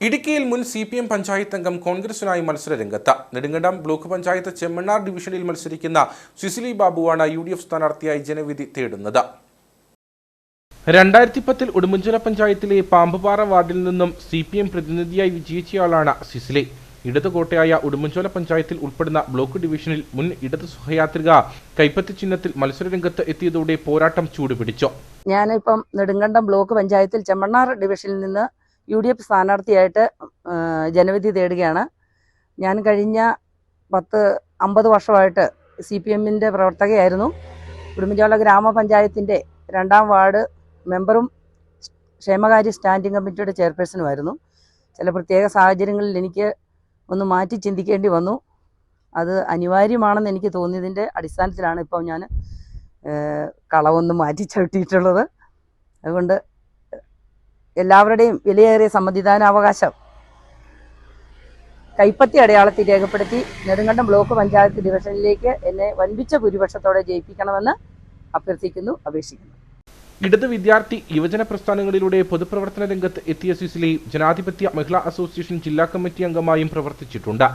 ഇടുക്കിയിൽ മുൻ C P M panchayat അംഗം കോൺഗ്രസിനായി മത്സര രംഗത്ത്. നെടുങ്കണ്ടം ബ്ലോക്ക് പഞ്ചായത്ത് ചെമ്മണ്ണാർ ഡിവിഷനിൽ മത്സരിക്കുന്ന സിസിലി ബാബുവാണ് യു ഡി എഫ് സ്ഥാനാർത്ഥിയായി ജനവിധി തേടുന്നത്. രണ്ടായിരത്തി പത്തിൽ ഉടുമ്പൻചോല പഞ്ചായത്തിലെ പാമ്പുപാറ വാർഡിൽ നിന്നും സി പി എം പ്രതിനിധിയായി വിജയിച്ചയാളാണ് സിസിലി. ഇടത് കോട്ടയായ ഉടുമ്പൻചോല പഞ്ചായത്തിൽ ഉൾപ്പെടുന്ന ബ്ലോക്ക് ഡിവിഷനിൽ മുൻ ഇടത് സഹയാത്രിക കൈപ്പത്തി ചിഹ്നത്തിൽ മത്സരരംഗത്ത് എത്തിയതോടെ പോരാട്ടം ചൂടുപിടിച്ചു. ഞാനിപ്പം നെടുങ്കണ്ടം ബ്ലോക്ക് പഞ്ചായത്തിൽ ചെമ്മണ്ണാർ ഡിവിഷനിൽ നിന്ന് യു ഡി എഫ് സ്ഥാനാർത്ഥിയായിട്ട് ജനവിധി തേടുകയാണ്. ഞാൻ കഴിഞ്ഞ പത്ത് അമ്പത് വർഷമായിട്ട് സി പി എമ്മിന്റെ പ്രവർത്തകയായിരുന്നു. ഉടുമ്പൻചോല ഗ്രാമപഞ്ചായത്തിന്റെ രണ്ടാം വാർഡ് മെമ്പറും ക്ഷേമകാര്യ സ്റ്റാൻഡിംഗ് കമ്മിറ്റിയുടെ ചെയർപേഴ്സണുമായിരുന്നു. ചില പ്രത്യേക സാഹചര്യങ്ങളിൽ എനിക്ക് ഒന്ന് മാറ്റി ചിന്തിക്കേണ്ടി വന്നു. അത് അനിവാര്യമാണെന്ന് എനിക്ക് തോന്നിയതിന്റെ അടിസ്ഥാനത്തിലാണ് ഇപ്പോൾ ഞാൻ കളവൊന്ന് മാറ്റി ചവിട്ടിയിട്ടുള്ളത്. അതുകൊണ്ട് എല്ലാവരുടെയും വിലയേറിയ സമ്മതിദാനാവകാശം. കൈപ്പത്തി അടയാളത്തിൽ രേഖപ്പെടുത്തി നെടുങ്കണ്ടം ബ്ലോക്ക് പഞ്ചായത്ത് ഡിവിഷനിലേക്ക് എന്നെ വൻപിച്ച ഭൂരിപക്ഷത്തോടെ ജയിപ്പിക്കണമെന്ന് അഭ്യർത്ഥിക്കുന്നു അപേക്ഷിക്കുന്നു. ഇടത് വിദ്യാർത്ഥി യുവജന പ്രസ്ഥാനങ്ങളിലൂടെ പൊതുപ്രവർത്തന രംഗത്ത് എത്തിയ സിസിലി ജനാധിപത്യ മഹിളാ അസോസിയേഷൻ ജില്ലാ കമ്മിറ്റി അംഗമായും പ്രവർത്തിച്ചിട്ടുണ്ട്.